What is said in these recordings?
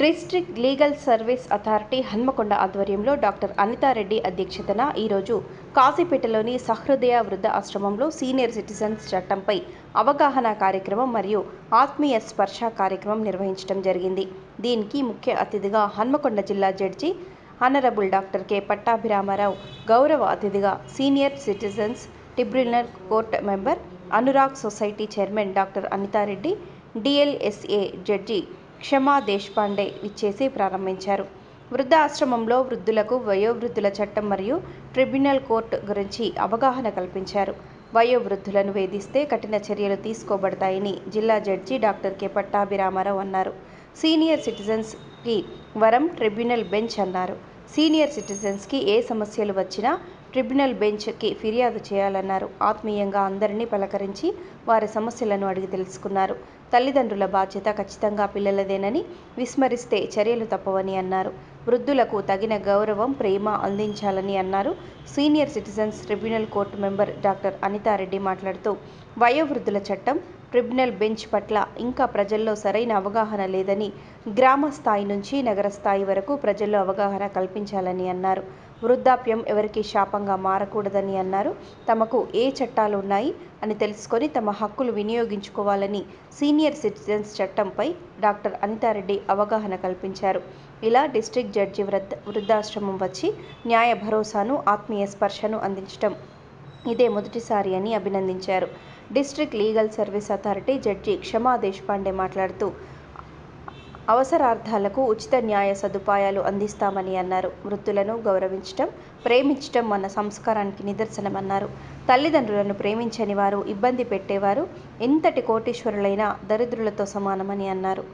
District legal service authority Hanmakonda ఆధ్వర్యంలో doctor Anitha Reddy అధ్యక్షతన ఈరోజు కాశీపేటలోని సహృదయ వృద్ధ ఆశ్రమంలో సీనియర్ సిటిజన్స్ చట్టంపై అవగాహన కార్యక్రమం మరియు ఆత్మీయ స్పర్శ కార్యక్రమం నిర్వహించడం జరిగింది. దీనికి ముఖ్య అతిథిగా హన్మకొండ జిల్లా judge honourable doctor K. Pattabhiramarao గౌరవ అతిథిగా senior citizens tribunal court member Anurag society chairman doctor Anitha Reddy DLSA judge Kshama Deshpande ఇచ్చేసి ప్రారంభించారు. వృద్ధాశ్రమంలో వృద్ధులకు వయోవృద్ధుల చట్టం మరియు ట్రిబ్యునల్ కోర్టు గురించి అవగాహన కల్పించారు. వయోవృద్ధులను వేధిస్తే కఠిన చర్యలు తీసుకోబడతాయని జిల్లా జడ్జి డాక్టర్ కె. పట్టాభిరామారావు అన్నారు. సీనియర్ సిటిజన్స్కి వరం ట్రిబ్యునల్ బెంచ్ అన్నారు. సీనియర్ సిటిజన్స్కి ఏ సమస్యలు వచ్చినా ట్రిబ్యునల్ బెంచ్కి ఫిర్యాదు చేయాలన్నారు. ఆత్మీయంగా అందరినీ పలకరించి వారి సమస్యలను అడిగి తెలుసుకున్నారు. తల్లిదండ్రుల బాధ్యత ఖచ్చితంగా పిల్లలదేనని విస్మరిస్తే చర్యలు తప్పవని అన్నారు. వృద్ధులకు తగిన గౌరవం ప్రేమ అందించాలని అన్నారు. Senior citizens tribunal court member doctor Anitha Reddy మాట్లాడుతూ వయోవృద్ధుల చట్టం ట్రిబ్యునల్ బెంచ్ పట్ల ఇంకా ప్రజల్లో సరైన అవగాహన లేదని గ్రామ స్థాయి నుంచి నగర స్థాయి వరకు ప్రజల్లో అవగాహన కల్పించాలని అన్నారు. వృద్ధాప్యం ఎవరికి శాపంగా మారకూడదని అన్నారు. తమకు ఏ చట్టాలు ఉన్నాయి అని తెలుసుకొని తమ హక్కులు వినియోగించుకోవాలని సీనియర్ సిటిజన్స్ చట్టంపై డాక్టర్ అనితారెడ్డి అవగాహన కల్పించారు. ఇలా డిస్ట్రిక్ట్ జడ్జి వృద్ధ వృద్ధాశ్రమం వచ్చి న్యాయ భరోసాను ఆత్మీయ స్పర్శను అందించడం ఇదే మొదటిసారి అని అభినందించారు. District legal service authority judge Kshama Deshpande మాట్లాడుతూ అవసరార్థాలకు ఉచిత న్యాయ సదుపాయాలు అందిస్తామని అన్నారు. వృత్తులను గౌరవించటం ప్రేమించటం మన సంస్కారానికి నిదర్శనమన్నారు. తల్లిదండ్రులను ప్రేమించని వారు ఇబ్బంది పెట్టేవారు ఎంతటి కోటీశ్వరులైనా దరిద్రులతో సమానమని అన్నారు.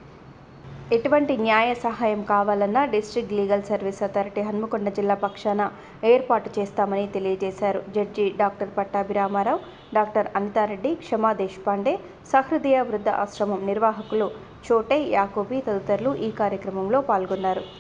ఎటువంటి న్యాయ సహాయం కావాలన్నా district legal service authority Hanmakonda జిల్లా పక్షాన ఏర్పాటు చేస్తామని తెలియజేశారు. Judge doctor Pattabhiramarao doctor Anitha Reddy Kshama Deshpande సహృదయ వృద్ధ ఆశ్రమం నిర్వాహకులు చోటే యాకోబి తదితరులు ఈ కార్యక్రమంలో పాల్గొన్నారు.